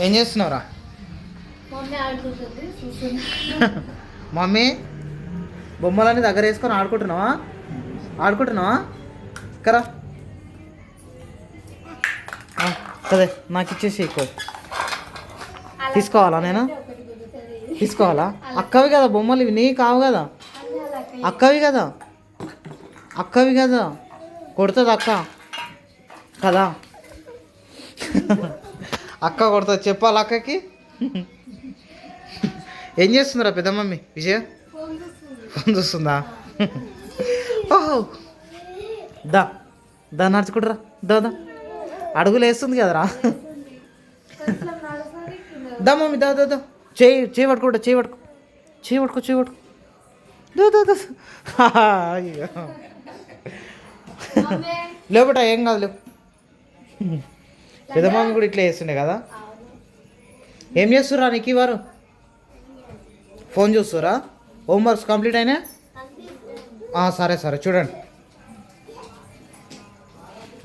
ఏం చేస్తున్నావురా? మమ్మీ బొమ్మలన్నీ దగ్గర వేసుకొని ఆడుకుంటున్నావా? ఆడుకుంటున్నావా? కరా కదే నాకు ఇచ్చేసి ఎక్కువ తీసుకోవాలా నేను? తీసుకోవాలా? అక్కవి కదా బొమ్మలు ఇవి నీ కావు కదా? అక్కవి కదా? అక్కవి కదా? కొడుతుంది అక్క? కదా? అక్క కొడుతుంది చెప్పాలి అక్కకి? ఏం చేస్తుందిరా పెద్ద మమ్మీ విజయ? ఫోన్ చూస్తుంది? ఓహో. దా దా నడుచుకుంటురా. దా దా. అడుగులు వేస్తుంది కదరా. దా మమ్మీ దా దా దా. చేయి చేయి పట్టుకుంటా చేయి పట్టుకో. చేయి పట్టుకో చేయి పట్టుకో. దా దా దా. లేపట ఏం కాదు లేవు పెద్ద మమ్మీ కూడా ఇట్లా చేస్తుండే కదా? ఏం చేస్తుర్రా నీకు వారు? ఫోన్ చూస్తురా హోంవర్క్స్ కంప్లీట్ అయినా? సరే సరే చూడండి.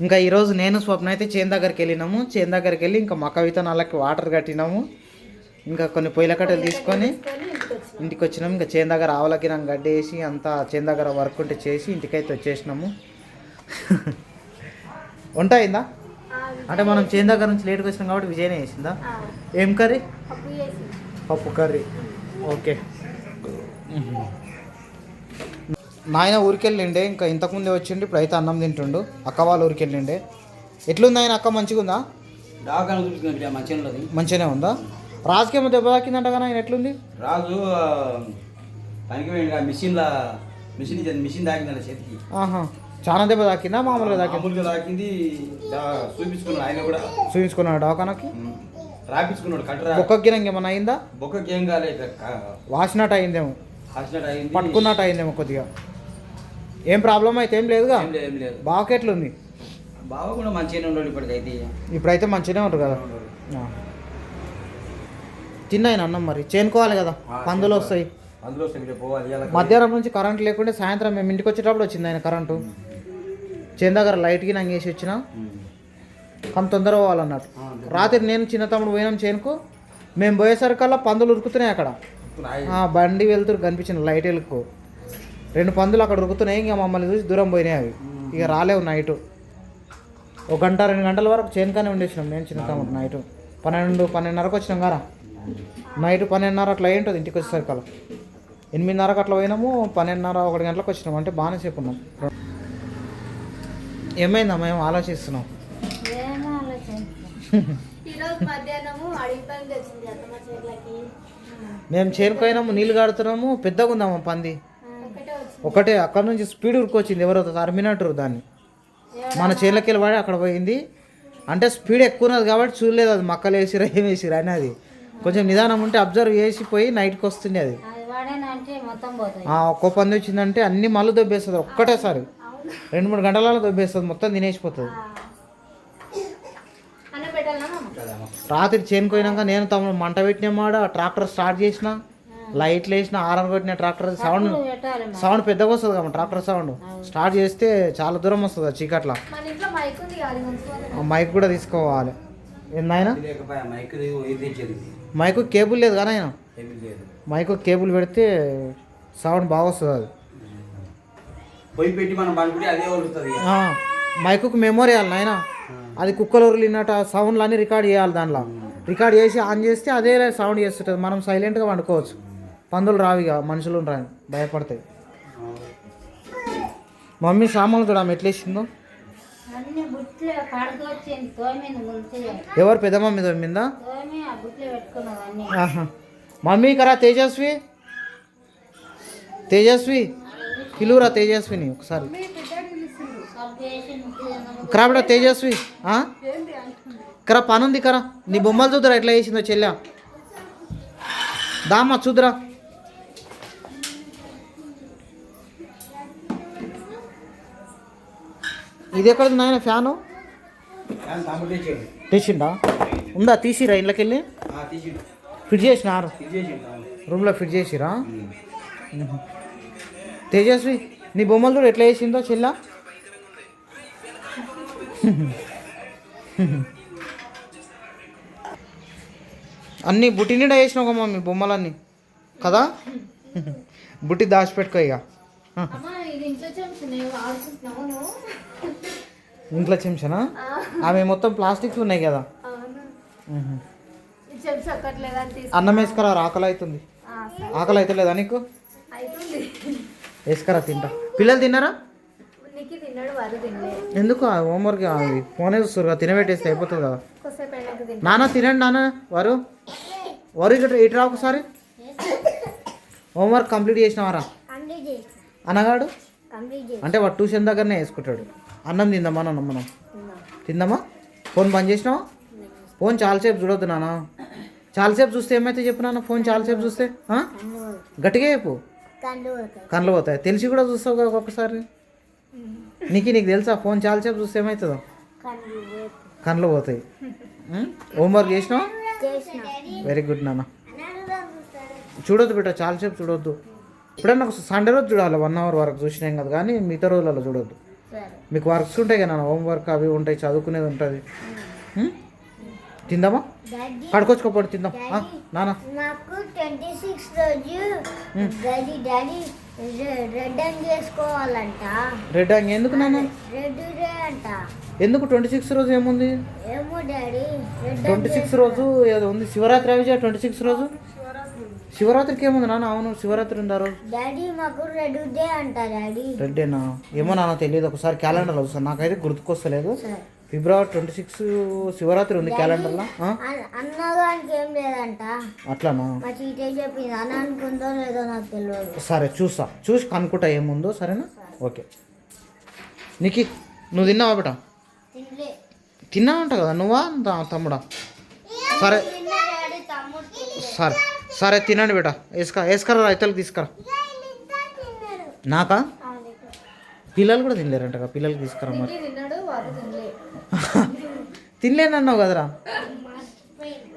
ఇంకా ఈరోజు నేను స్వప్న అయితే చేను దగ్గరికి వెళ్ళినాము. చేను దగ్గరికి వెళ్ళి ఇంకా మక్క విత్తనాలకి వాటర్ కట్టినాము. ఇంకా కొన్ని పొయ్యిల కట్టెలు తీసుకొని ఇంటికి వచ్చి ఇంటికి వచ్చినాం ఇంకా చేను దగ్గర ఆవులకి నాకు గడ్డి వేసి అంతా చేను దగ్గర వర్క్ ఉంటే చేసి ఇంటికైతే వచ్చేసినాము. వంట అయిందా? అంటే మనం చేను దగ్గర నుంచి లేట్గా వచ్చినాం కాబట్టి విజయనే చేసిందా? ఏం కర్రీ? పప్పు కర్రీ. ఓకే. నాయన ఊరికి వెళ్ళిండే ఇంకా ఇంతకుముందే వచ్చిండు ఇప్పుడు అయితే అన్నం తింటుండు. అక్క వాళ్ళ ఊరికి వెళ్ళిండే ఎట్లుంది ఆయన అక్క? మంచిగా ఉందా మంచిగానే ఉందా? రాజకీయం దెబ్బ తాకిందంట కానీ ఆయన ఎట్లుంది? రాజు పనికి మిషన్ల మిషన్ మిషన్ తాకిందంట చేతికి. ఆహా. చాలా దెబ్బ తాకిందా మామూలుగా తాకిందా మామూలుగా తాకింది చూపించుకున్నాడు ఆయన కూడా. చూపించుకున్నాడు రాపించుకున్నాడు కట్టరా బొక్క గిరంగి ఏమన్నా అయిందా? బొక్కకి ఏం కాలే ఇట్లా కా- వాసినట్టు అయిందేమో. హాసినట్టు అయింది. పట్టుకున్నట్టు అయిందేమో కొద్దిగా. ఏం ప్రాబ్లం అయితే ఏం లేదుగా? ఏం లేదు బాగా ఎట్లుంది? బావ కూడా మంచిగానే ఉన్నాడు ఇప్పటికైతే. ఇప్పుడైతే మంచిగానే ఉంటారు కదా. తిన్నాయి అన్నం మరి? చేనుకోవాలి కదా? పందులు వస్తాయి. మధ్యాహ్నం నుంచి కరెంట్ లేకుంటే సాయంత్రం మేము ఇంటికి వచ్చేటప్పుడు వచ్చింది ఆయన కరెంటు. చేను దగ్గర లైట్కి నాకు వేసి వచ్చిన. కొంత తొందర పోవాలన్నట్టు ఆ, రాత్రి నేను చిన్న తమ్ముడు పోయినాం చేనుకు. మేము పోయేసరికల్లా పందులు ఉరుకుతున్నాయి అక్కడ. బండి వెళ్తురు కనిపించింది లైట్ వెలుగు రెండు పందులు అక్కడ ఉరుకుతున్నాయి ఇంకా మమ్మల్ని చూసి దూరం పోయినాయి అవి. ఇక రాలేవు నైట్. ఒక గంట రెండు గంటల వరకు చేనుకానే ఉండేసినాం నేను చిన్న తమ్ముడు నైట్. పన్నెండు పన్నెండున్నరకు వచ్చినాం కదా నైట్ పన్నెండున్నర అట్లా అయి ఉంటుంది ఇంటికి వచ్చేసరికల్లా. ఎనిమిదిన్నరకు అట్లా పోయినాము పన్నెండున్నర ఒకటి గంటలకు వచ్చినాం. అంటే బాగానే సేపు ఉన్నాం. తెచ్చింది అత్తమ్మ చెట్లకి మేము చేరుకోయినాము నీళ్ళు కాడుతున్నాము పెద్దగా ఉందామా పంది. ఒకటే అక్కడ నుంచి స్పీడ్ ఉరుకొచ్చింది ఎవరో అర్మినట్టు దాన్ని. మన చేనులకి వెళ్ళి పడి అక్కడ పోయింది. అంటే స్పీడ్ ఎక్కువ ఉన్నది కాబట్టి చూడలేదు అది మక్కలు వేసిరా ఏం వేసిరా అని అది. కొంచెం నిదానం ఉంటే అబ్జర్వ్ చేసి పోయి నైట్కి వస్తుంది అది. ఒక్కో పంది వచ్చిందంటే అన్ని మళ్ళీ దొబ్బేస్తుంది ఒక్కటేసారి. రెండు మూడు గంటలలో దొబ్బేస్తుంది మొత్తం తినేసిపోతుంది. రాత్రి చేనుకోయినాక నేను తమ్ముడు మంట పెట్టినామాడ ట్రాక్టర్ స్టార్ట్ చేసిన లైట్లు వేసిన ఆరం కొట్టిన ట్రాక్టర్ సౌండ్. సౌండ్ పెద్దగా వస్తుంది కదా ట్రాక్టర్ సౌండ్. స్టార్ట్ చేస్తే చాలా దూరం వస్తుంది చీకట్ల. మన ఇంట్లో మైక్ ఉంది అది ఉంచుకోవాలి ఆ మైక్ కూడా తీసుకోవాలి. ఏందాయన లేకపోయా మైక్ కేబుల్ లేదు కానీ ఆయన మైక్ కేబుల్ పెడితే సౌండ్ బాగా వస్తుంది అది. పొయ్యి పెట్టి మనం పడుకుంటే అదే. ఆ, మైకుకు మెమొరీ నాయన. అది కుక్కలు ఉరిలినట్టు ఆ సౌండ్లు అన్నీ రికార్డ్ చేయాలి దాంట్లో. రికార్డ్ చేసి ఆన్ చేస్తే అదే సౌండ్ చేస్తుంటుంది. మనం సైలెంట్గా వండుకోవచ్చు పందులు రావిగా మనుషులు రాని భయపడతాయి. మమ్మీ సామాన్లు కూడా ఆమె ఎట్లేసిందో ముందు ఎవరు పెద్ద మమ్మీ ఆహా. మమ్మీ కరా తేజస్వి? తేజస్వి? పిలువురా తేజస్విని ఒకసారి కరాబడ తేజస్వి? కరా పనుంది కరా నీ బొమ్మలు చూద్దరా ఎట్లా చేసిందో చెల్లె దామా చూద్దరా ఇది ఎక్కడ ఉంది నాయన ఫ్యాను. తెచ్చిండా ఉందా తీసిరా ఇళ్ళకి వెళ్ళి. ఫిట్ చేసినారు. రూమ్లో ఫిట్ చేసిరా. తేజస్వి నీ బొమ్మలు చూడు ఎట్లా వేసిందో చెల్ల. అన్నీ బుట్టి నిండా వేసినావు కదా మమ్మీ బొమ్మలన్నీ. కదా? బుట్టి దాచిపెట్టుకో ఇక. అమ్మ ఇంట్లో చెంచనా అవి మొత్తం ప్లాస్టిక్స్ ఉన్నాయి కదా. అన్నం వేసుకురా? ఆకలి అవుతుంది. ఆకలి అయితే లేదా నీకు వేసుకురా తింటా. పిల్లలు తిన్నారా? ఎందుకు ఆ హోంవర్క్ ఫోనే చూస్తారు కదా తినబెట్టేస్తే అయిపోతుంది కదా. నాన్న తినండి నాన్న వారు. వారు ఇక్కడ ఇటు రా ఒకసారి. Homework complete చేసినవారా? అనగాడు అంటే వాడు ట్యూషన్ దగ్గరనే వేసుకుంటాడు. అన్నం తిందామా నాన్న మనం తిందామా? ఫోన్ బంద్ చేసినావా? ఫోన్ చాలాసేపు చూడొద్దు నాన్న. చాలాసేపు చూస్తే ఏమైతే చెప్పు నాన్న ఫోన్ చాలాసేపు చూస్తే? గట్టిగా చెప్పు. కళ్ళు పోతాయి. తెలిసి కూడా చూస్తావు కదా ఒక్కొక్కసారి. నీకు నీకు తెలుసా ఫోన్ చాలాసేపు చూస్తే ఏమవుతుందో? కళ్ళు పోతాయి? హోంవర్క్ చేసినావా? చేసిన. వెరీ గుడ్ నాన్న. చూడొద్దు బిడ్డ చాలాసేపు చూడొద్దు. ఇప్పుడన్నా ఒక సండే రోజు చూడాలి వన్ అవర్ వరకు చూసినాం కదా కానీ మిగతా రోజులలో చూడొద్దు. మీకు వర్క్స్ ఉంటాయి కదా నాన్న హోంవర్క్ అవి ఉంటాయి చదువుకునేది ఉంటుంది? తిందామా? కడుకొచ్చుకోపోడు తిందాం. నాన్న నాకు ట్వంటీ సిక్స్ రోజు డాడీ డాడీ రెడ్ అండ్ చేసుకోవాలంట. రెడ్ అంగ్ ఎందుకు నాన్న రెడ్ డే అంట. ఎందుకు ట్వంటీ సిక్స్ రోజు ఏముంది? ఏమో డాడీ రెడ్ ట్వంటీ సిక్స్ రోజు ఏదో ఉంది. శివరాత్రి అవి ట్వంటీ సిక్స్ రోజు? శివరాత్రికి ఏముంది నాన్న అవును శివరాత్రి ఉంది ఆ రోజు? డాడీ మాకు రెడ్ డే అంట డాడీ. రెడ్డేనా? ఏమో నాన్న తెలియదు. ఒకసారి క్యాలెండర్లో చూస్తాను. నాకైతే గుర్తుకొస్తలేదు. ఫిబ్రవరి ట్వంటీ సిక్స్ శివరాత్రి ఉంది క్యాలెండర్లో. అట్లానా? సరే చూస్తా. చూసి కనుక్కుంటా ఏముందో సరేనా? ఓకే. నీకి నువ్వు తిన్నావా బిడ్డ తినలే. తిన్నావంట కదా నువ్వా తమ్ముడా? సరే. తిన్న సరే. సరే తినండి బిడ్డ వేసుక వేసుకరా రైతులకు తీసుకురా. నాకా? పిల్లలు కూడా తినలేరంట కదా పిల్లలకి తీసుకురా మరి తినలేనన్నావు కదరా?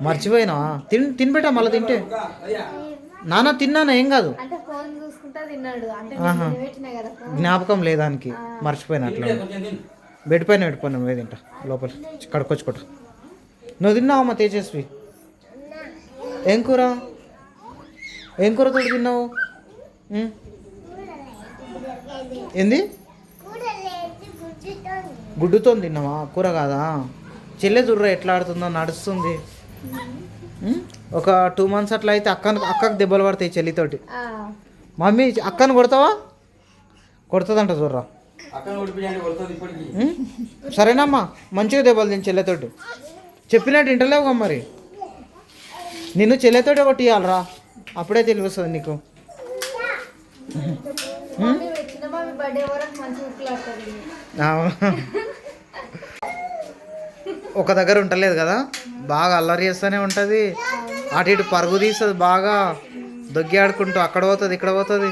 మర్చిపోయినావా? తిన్ తినిపెట్టా మళ్ళీ తింటే? నాన్న తిన్నాను? ఏం కాదు. అంటే ఫోన్ చూసుకుంటా తిన్నాడు. అంటే ఆహా. పెట్టినా కదా phone. జ్ఞాపకం లేదానికి మర్చిపోయినా అట్లా? బెడ్ పైన పెట్టుకున్నాం ఏది తింటా. లోపల. కడుకొచ్చుకోట నువ్వు తిన్నావమ్మా తేజస్వి? ఏం కూర? ఏం కూర తోడు తిన్నావు? ఏంది? గుడ్డుతో తిన్నావా? కూర కాదా? చెల్లె చూడరా ఎట్లా ఆడుతుందో నడుస్తుంది? ఒక టూ మంత్స్ అట్లా అయితే అక్కను అక్కకు దెబ్బలు పడతాయి చెల్లితోటి. ఆ, మమ్మీ అక్కను కొడతావా? కొడుతుందంట చూడరా ఉం? సరేనమ్మా మంచిగా దెబ్బలు తిని చెల్లెతోటి. చెప్పినట్టు వింటలేవుగా మరి. నిన్ను చెల్లెతోటి ఒకటి ఇవ్వాలరా అప్పుడే తెలివిస్తుంది నీకు. అవును. ఒక దగ్గర ఉంటలేదు కదా? బాగా అల్లరి చేస్తూనే ఉంటుంది. అటు ఇటు పరుగు తీస్తుంది బాగా. దొగ్గి ఆడుకుంటూ అక్కడ పోతుంది ఇక్కడ పోతుంది.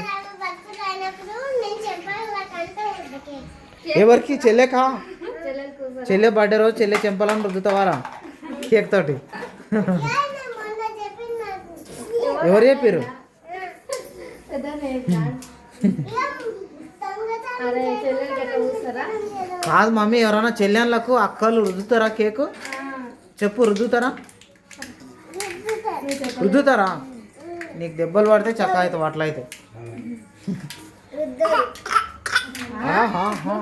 ఎవరికి? చెల్లెకా? చెల్లె బర్త్డే రోజు చెల్లె చెంపాలని రుద్దుతావారా? కేక్ తోటి. ఎవరు చెప్పారు అరే చెల్లెలు గట్ట కాదు మమ్మీ ఎవరైనా చెల్లెళ్ళకు అక్కలు రుద్దుతారా కేకు? చెప్పు రుద్దుతారా? రుద్దుతారా? నీకు దెబ్బలు పడితే చక్క అవుతావు అట్లా అయితే. ఆహాహా.